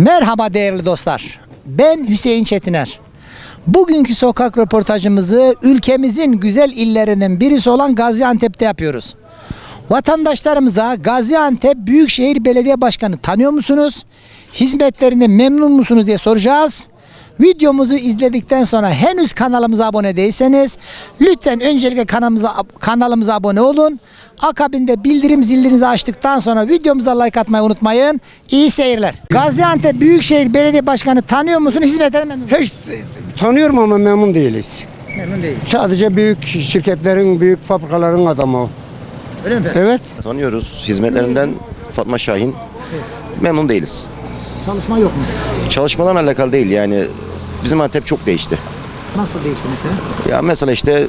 Merhaba değerli dostlar. Ben Hüseyin Çetiner. Bugünkü sokak röportajımızı ülkemizin güzel illerinden birisi olan Gaziantep'te yapıyoruz. Vatandaşlarımıza Gaziantep Büyükşehir Belediye Başkanı tanıyor musunuz? Hizmetlerinden memnun musunuz diye soracağız. Videomuzu izledikten sonra henüz kanalımıza abone değilseniz lütfen öncelikle kanalımıza, kanalımıza abone olun. Akabinde bildirim zilinizi açtıktan sonra videomuza like atmayı unutmayın. İyi seyirler. Gaziantep Büyükşehir Belediye Başkanı tanıyor musunuz? Hizmetlerinden memnun musunuz? Hiç tanıyorum ama memnun değiliz. Memnun değil. Sadece büyük şirketlerin, büyük fabrikaların adamı o. Öyle mi? Evet. Tanıyoruz. Hizmetlerinden Fatma Şahin. Memnun değiliz. Çalışma yok mu? Çalışmadan alakalı değil yani. Bizim Antep çok değişti. Nasıl değişti mesela? Ya mesela işte e,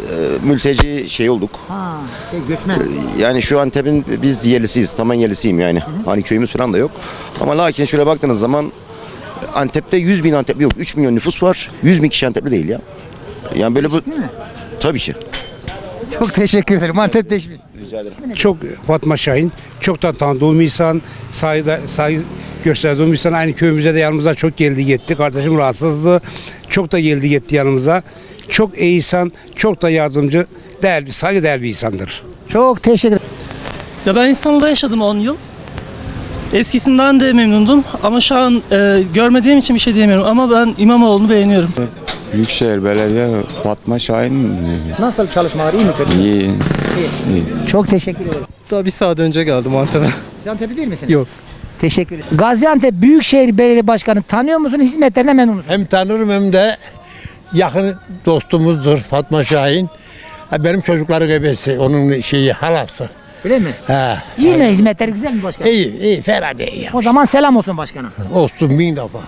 mülteci şey olduk. Ha, şey göçmen. Yani şu Antep'in biz yerlisiyiz. Tamamen yerlisiyim yani. Hani köyümüz falan da yok. Ama lakin şöyle baktığınız zaman Antep'te 100 bin Antepli yok. 3 milyon nüfus var. 100 bin kişi Antepli değil ya. Yani böyle bu... Değil mi? Tabii ki. Çok teşekkür ederim. Antep değişmiş. Çok Fatma Şahin. Çok da tanıdığım insan. Saygı, saygı gösterdiğim insan. Aynı köyümüze de yanımıza çok geldi gitti. Kardeşim rahatsızdı. Çok da geldi gitti yanımıza. Çok iyi insan. Çok da yardımcı. Değerli, saygı değerli bir insandır. Çok teşekkür ederim. Ya ben İstanbul'da yaşadım 10 yıl. Eskisinden de memnundum ama şu an e, görmediğim için bir şey diyemiyorum ama ben İmamoğlu'nu beğeniyorum. Büyükşehir Belediye Fatma Şahin Nasıl çalışmalar iyi mi kötü? mü? iyi. Çok teşekkür ederim. Daha bir saat önce geldim Antep'e. Siz Antepli değil misiniz? Yok. Teşekkür ederim. Gaziantep Büyükşehir Belediye Başkanı tanıyor musunuz? Hizmetlerinden memnun musunuz? Hem tanırım hem de yakın dostumuzdur Fatma Şahin. Ha, Benim çocukların ebesi, onun şeyi halası. Öyle mi? Ha. İyi mi? Hizmetleri güzel mi başkanım? İyi, iyi, fena değil ya. O zaman selam olsun başkanım. Olsun bin defa.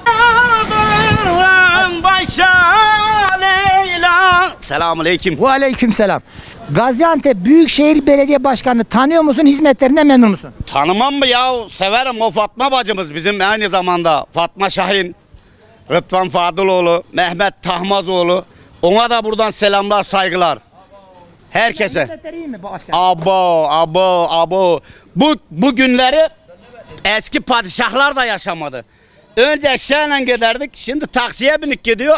Selamun aleyküm. Ve aleyküm selam. Gaziantep Büyükşehir Belediye Başkanı tanıyor musun? Hizmetlerinden memnun musun? Tanımam mı ya? Severim o Fatma bacımız bizim aynı zamanda. Fatma Şahin, Rıdvan Fadıloğlu, Mehmet Tahmazoğlu. Ona da buradan selamlar, saygılar. Herkese. Hizmetleri iyi mi başkanım? Abo, abo, abo. Bu, bu günleri eski padişahlar da yaşamadı. Önce eşeğle giderdik, şimdi taksiye binip gidiyor.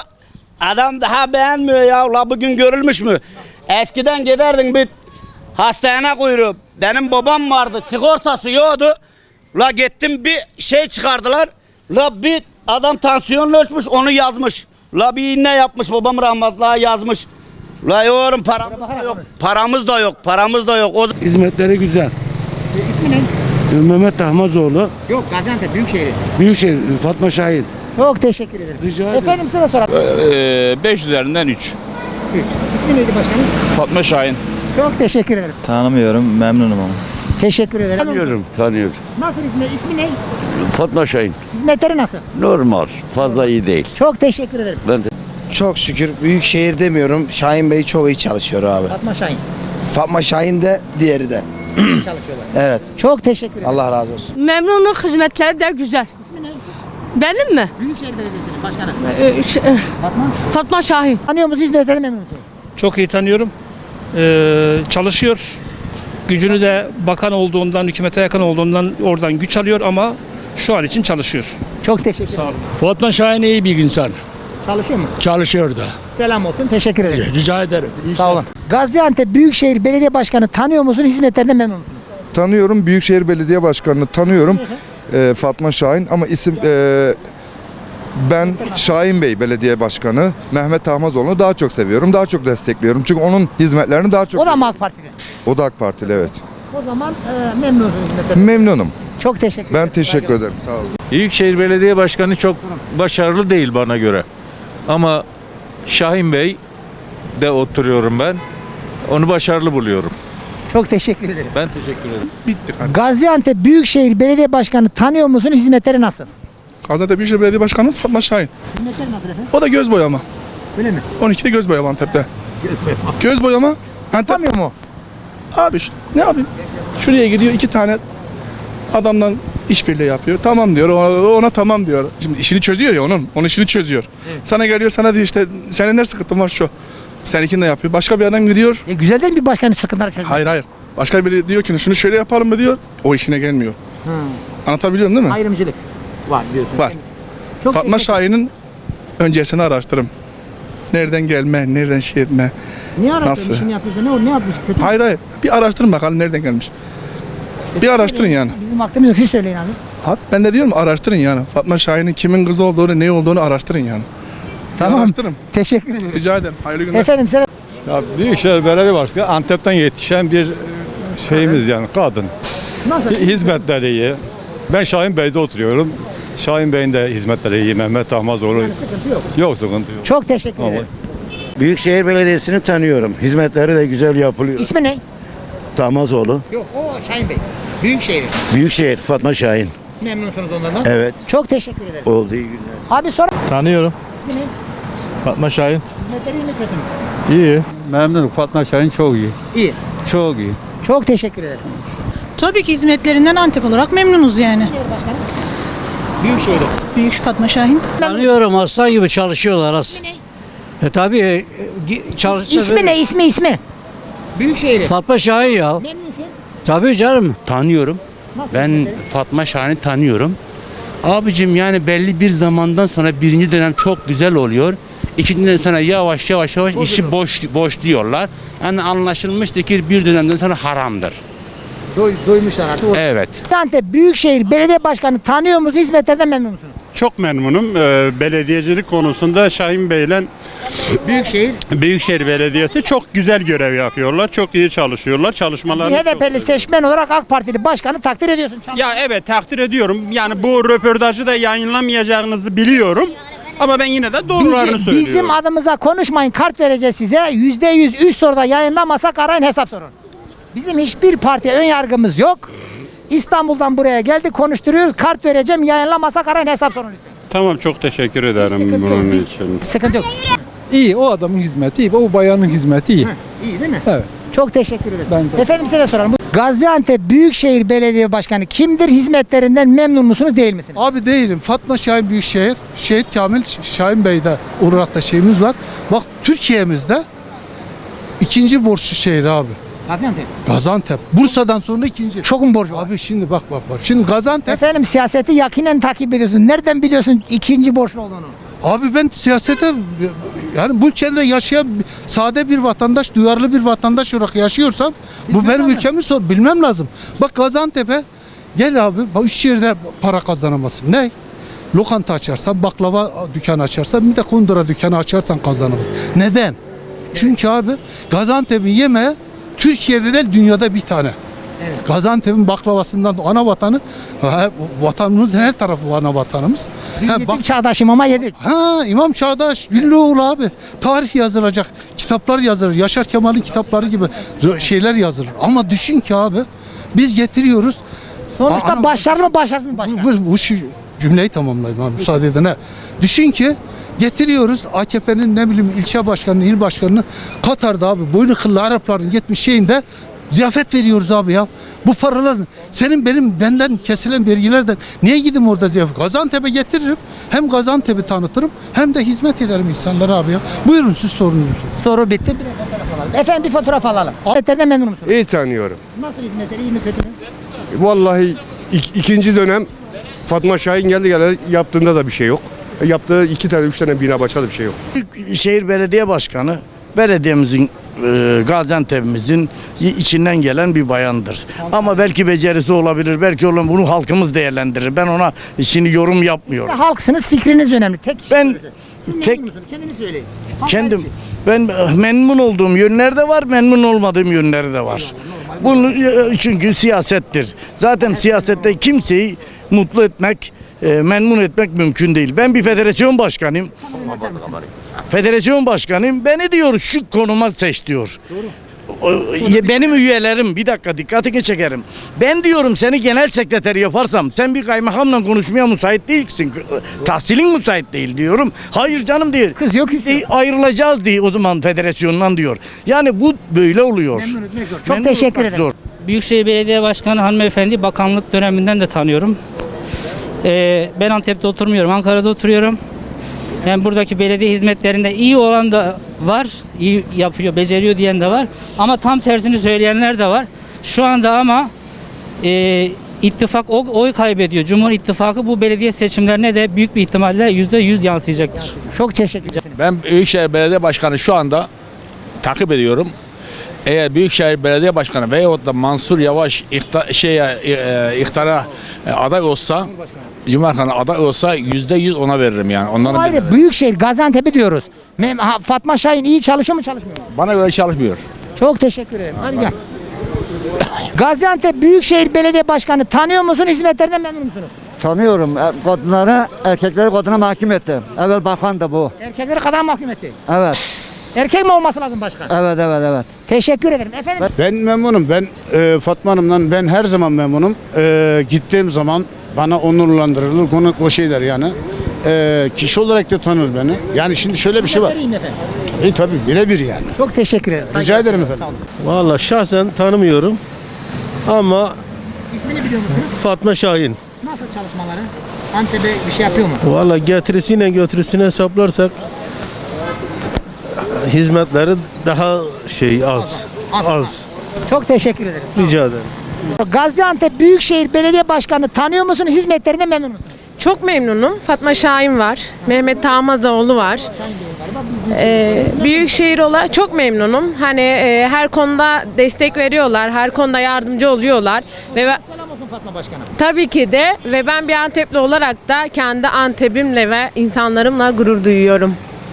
Adam daha beğenmiyor ya. La bugün görülmüş mü? Eskiden giderdin bir hastane kuyruğu. Benim babam vardı, sigortası yoktu. La gittim bir şey çıkardılar. La bir adam tansiyonunu ölçmüş, onu yazmış. La bir iğne yapmış, babam rahmetli yazmış. La yorum paramız da yok. Paramız da yok, paramız da yok. O Hizmetleri güzel. İsmi ne? Mehmet Tahmazoğlu, Yok Gaziantep Büyükşehir. Büyükşehir Fatma Şahin. Çok teşekkür ederim. Rica ederim. Efendim size de soralım. 5 üzerinden 3. Üç. İsmi neydi başkanım? Fatma Şahin. Çok teşekkür ederim. Tanımıyorum, memnunum ama. Teşekkür ederim. Tanıyorum, tanıyorum. Nasıl ismi? İsmi ne? Fatma Şahin. Hizmetleri nasıl? Normal, fazla iyi değil. Çok teşekkür ederim. Ben Çok şükür büyük şehir demiyorum. Şahin Bey çok iyi çalışıyor abi. Fatma Şahin. Fatma Şahin de diğeri de. Çalışıyorlar. Evet. Çok teşekkür ederim. Allah razı olsun. Memnunluk hizmetleri de güzel. İsmi ne? Benim mi? Büyükşehir Belediyesi'nin başkanı. Ee, ş- e, Fatma. Fatma Şahin. Tanıyor musunuz? Hizmetlerinden memnun musunuz? Çok iyi tanıyorum. Ee, çalışıyor. Gücünü de bakan olduğundan, hükümete yakın olduğundan oradan güç alıyor ama şu an için çalışıyor. Çok teşekkür ederim. Fatma Şahin iyi bir insan. Çalışıyor mu? Çalışıyor da. Selam olsun. Teşekkür ederim. Rica ederim. Sağ olun. Gaziantep Büyükşehir Belediye Başkanı tanıyor musunuz? Hizmetlerinden memnun musunuz? Tanıyorum. Büyükşehir Belediye Başkanı'nı tanıyorum. Ee, Fatma Şahin ama isim e, ben Şahin Bey Belediye Başkanı Mehmet Tahmazoğlu'nu daha çok seviyorum. Daha çok destekliyorum. Çünkü onun hizmetlerini daha çok O da mı AK Parti'de? O da AK Partili evet. O zaman e, memnunsunuz hizmetlerinden. Memnunum. Çok teşekkür Ben ederim. teşekkür ederim. Sağ olun. Büyükşehir Belediye Başkanı çok başarılı değil bana göre. Ama Şahin Bey de oturuyorum ben. Onu başarılı buluyorum. Çok teşekkür ederim. Ben teşekkür ederim. Bitti kardeşim. Gaziantep Büyükşehir Belediye Başkanı tanıyor musunuz? Hizmetleri nasıl? Gaziantep Büyükşehir Belediye Başkanı Fatma Şahin. Hizmetleri nasıl efendim? O da göz boyama. Öyle mi? 12'de göz boyama Antep'te. Göz boyama. Göz boyama. Antep. Tanıyor mu? Abi ne yapayım? Şuraya gidiyor iki tane adamdan işbirliği yapıyor. Tamam diyor. Ona, ona tamam diyor. Şimdi işini çözüyor ya onun. Onun işini çözüyor. Sana geliyor sana diyor işte senin ne sıkıntın var şu. Seninkini de yapıyor. Başka bir adam gidiyor. E, güzel değil mi bir başkanın sıkıntıları çözmek? Hayır hayır. Başka biri diyor ki şunu şöyle yapalım mı diyor. O işine gelmiyor. Hı. Anlatabiliyorum değil mi? Ayrımcılık var diyorsun. Var. Çok Fatma teşekkür- Şahin'in öncesini araştırırım. Nereden gelme, nereden şey etme. Niye araştırdın Nasıl? işini yapıyorsa? Ne, o- ne yapmış? Kötü mü? Hayır hayır. Bir araştırın bakalım nereden gelmiş. Bir araştırın yani. Bizim vaktimiz yok. Siz söyleyin abi. Abi ben de diyorum araştırın yani. Fatma Şahin'in kimin kızı olduğunu, ne olduğunu araştırın yani. Tamam. Araştırın. Teşekkür ederim. Rica ederim. Hayırlı günler. Efendim size Ya Büyükşehir Belediye Başkanı Antep'ten yetişen bir şeyimiz yani kadın. nasıl? Hizmetleri iyi. Ben Şahin Bey'de oturuyorum. Şahin Bey'in de hizmetleri iyi. Mehmet Ahmazoğlu. Yani sıkıntı yok. Yok sıkıntı yok. Çok teşekkür ederim. Büyükşehir Belediyesi'ni tanıyorum. Hizmetleri de güzel yapılıyor. İsmi ne? Tamazoğlu. Yok o Şahin Bey. Büyükşehir. Büyükşehir Fatma Şahin. Memnunsunuz onlardan. Evet. Çok teşekkür ederim. Oldu iyi günler. Abi sonra Tanıyorum. İsmi ne? Fatma Şahin. Hizmetleri iyi mi kötü mü? İyi. Memnunum. Fatma Şahin çok iyi. İyi. Çok iyi. Çok teşekkür ederim. Tabii ki hizmetlerinden Antep olarak memnunuz yani. Başkanım. Büyükşehir'de. Büyük Fatma Şahin. Tanıyorum aslan gibi çalışıyorlar as. E tabii çalıştı. İsmi ne? İsmi ismi. Büyükşehir'i. Fatma Şahin ya. Memnunsun. Tabii canım. Tanıyorum. Nasıl Ben? Fatma Şahin'i tanıyorum. Abicim yani belli bir zamandan sonra birinci dönem çok güzel oluyor. İkinciden sonra yavaş yavaş yavaş işi boş boş diyorlar. Yani anlaşılmıştı ki bir dönemden sonra haramdır. Duy, duymuşlar artık. Evet. Antep Büyükşehir Belediye Başkanı tanıyor musunuz? Hizmetlerden memnun musunuz? Çok memnunum. Ee, belediyecilik konusunda Şahin Bey'le Büyükşehir. Büyükşehir Belediyesi çok güzel görev yapıyorlar. Çok iyi çalışıyorlar. Bir Çalışmalarını çok HDP'li seçmen olarak AK Partili başkanı takdir ediyorsun. Ya evet takdir ediyorum. Yani bu röportajı da yayınlamayacağınızı biliyorum. Ama ben yine de doğrularını Bizim, söylüyorum. bizim adımıza konuşmayın kart vereceğiz size. Yüzde yüz üç soruda yayınlamasak arayın hesap sorun. Bizim hiçbir partiye ön yargımız yok. İstanbul'dan buraya geldik konuşturuyoruz. Kart vereceğim yayınlamasak arayın hesap sorun lütfen. Tamam çok teşekkür ederim Sıkıntı yok. bunun Biz- için. Sıkıntı yok. İyi o adamın hizmeti iyi. O bayanın hizmeti iyi. İyi değil mi? Evet. Çok teşekkür ederim. Ben de. Efendim size de soralım. Gaziantep Büyükşehir Belediye Başkanı kimdir? Hizmetlerinden memnun musunuz değil misiniz? Abi değilim. Fatma Şahin Büyükşehir, Şehit Kamil Şahin Bey'de Uğrat'ta şeyimiz var. Bak Türkiye'mizde ikinci borçlu şehir abi. Gaziantep. Gaziantep. Bursa'dan sonra ikinci. Çok mu borcu var? Abi şimdi bak bak bak. Şimdi Gaziantep. Efendim siyaseti yakinen takip ediyorsun. Nereden biliyorsun ikinci borçlu olduğunu? Abi ben siyasete yani bu ülkede yaşayan sade bir vatandaş, duyarlı bir vatandaş olarak yaşıyorsam bu benim ülkemin sor bilmem lazım. Bak Gaziantep'e gel abi bak üç yerde para kazanamazsın. Ne? Lokanta açarsan, baklava dükkanı açarsan, bir de kundura dükkanı açarsan kazanamazsın. Neden? Çünkü abi Gaziantep'in yemeği Türkiye'de değil dünyada bir tane. Gaziantep'in baklavasından ana vatanı, vatanımız her tarafı ana vatanımız. Biz Ha, yedik bak- çağdaş imama yedik. Ha İmam Çağdaş, Güllüoğlu abi. Tarih yazılacak, kitaplar yazılır. Yaşar Kemal'in kitapları gibi şeyler yazılır. Ama düşün ki abi biz getiriyoruz. Sonuçta başarılı mı başarısız mı başkan? Bu, bu, bu cümleyi tamamlayayım abi müsaade edin ha. Düşün ki getiriyoruz AKP'nin ne bileyim ilçe başkanını, il başkanını Katar'da abi boynu kıllı Arapların 70 şeyinde ziyafet veriyoruz abi ya. Bu paraların senin benim benden kesilen vergilerden niye gideyim orada ziyafet? Gaziantep'e getiririm. Hem Gaziantep'i tanıtırım hem de hizmet ederim insanlara abi ya. Buyurun siz sorunuzu. Soru bitti. Bir de fotoğraf alalım. Efendim bir fotoğraf alalım. Hizmetlerden memnun musunuz? İyi tanıyorum. Nasıl hizmetleri iyi mi kötü mü? Vallahi ik- ikinci dönem Fatma Şahin geldi geleli yaptığında da bir şey yok. Yaptığı iki tane üç tane bina başka da bir şey yok. Şehir Belediye Başkanı belediyemizin e, Gaziantep'imizin içinden gelen bir bayandır. Ama belki becerisi olabilir. Belki olan bunu halkımız değerlendirir. Ben ona şimdi yorum yapmıyorum. Halksınız fikriniz önemli. Tek Ben-. Siz memnun tek- musunuz? Kendiniz söyleyin. Halk Kendim ben e, memnun olduğum yönler de var, memnun olmadığım yönleri de var. Bunu e, çünkü siyasettir. Zaten siyasette kimseyi mutlu etmek, e, memnun etmek mümkün değil. Ben bir federasyon başkanıyım. Federasyon başkanıyım. Beni diyor şu konuma seç diyor. O- Benim üyelerim bir dakika dikkatini çekerim. Ben diyorum seni genel sekreter yaparsam sen bir kaymakamla konuşmaya müsait değilsin. Tahsilin müsait değil diyorum. Hayır canım değil. Kız yok yok. E, ayrılacağız diye o zaman federasyondan diyor. Yani bu böyle oluyor. Memnun etmek zor. Çok Memnun teşekkür olmak ederim. zor. Büyükşehir Belediye Başkanı hanımefendi bakanlık döneminden de tanıyorum. Ee, ben Antep'te oturmuyorum, Ankara'da oturuyorum. Yani buradaki belediye hizmetlerinde iyi olan da var, iyi yapıyor, beceriyor diyen de var. Ama tam tersini söyleyenler de var. Şu anda ama e, ittifak o- oy kaybediyor. Cumhur İttifakı bu belediye seçimlerine de büyük bir ihtimalle %100 yansıyacaktır. Çok teşekkür ederim. Ben Büyükşehir Belediye Başkanı şu anda takip ediyorum. Eğer Büyükşehir Belediye Başkanı veyahut da Mansur Yavaş ikta, şeye, e, iktidara e, aday olsa Cumhurbaşkanı aday olsa yüzde yüz ona veririm yani. Onların birine Ayrı veririm. Büyükşehir Gaziantep'i diyoruz. Mem- ha, Fatma Şahin iyi çalışıyor mu çalışmıyor mu? Bana göre çalışmıyor. Çok teşekkür ederim. Hadi gel. Gaziantep Büyükşehir Belediye Başkanı tanıyor musun? Hizmetlerinden memnun musunuz? Tanıyorum. E, Kadınları, erkekleri kadına mahkum etti. Evvel bakan da bu. Erkekleri kadar mahkum etti. Evet. Erkek mi olması lazım başkan? Evet, evet, evet. Teşekkür ederim. Efendim Ben memnunum. Ben e, Fatma Hanım'dan ben her zaman memnunum. E, gittiğim zaman bana onurlandırılır. Konu o şeyler yani. E, kişi olarak da tanır beni. Yani şimdi şöyle bir şey var. vereyim efendim. E tabii birebir yani. Çok teşekkür ederim. Rica ederim efendim. Valla şahsen tanımıyorum. Ama İsmini biliyor musunuz? Fatma Şahin. Nasıl çalışmaları? Antep'e bir şey yapıyor mu? Valla getirisiyle götürüsüne hesaplarsak hizmetleri daha şey az. Az. Çok teşekkür ederim. Rica ederim. Gaziantep Büyükşehir Belediye Başkanı tanıyor musunuz? Hizmetlerinden memnun musunuz? Çok memnunum. Fatma Şahin var. Mehmet Tamazoğlu var. Ee, Büyükşehir olarak çok memnunum. Hani e, her konuda destek veriyorlar. Her konuda yardımcı oluyorlar. Ve ben- Selam olsun Fatma Başkanım. tabii ki de ve ben bir Antepli olarak da kendi Antep'imle ve insanlarımla gurur duyuyorum.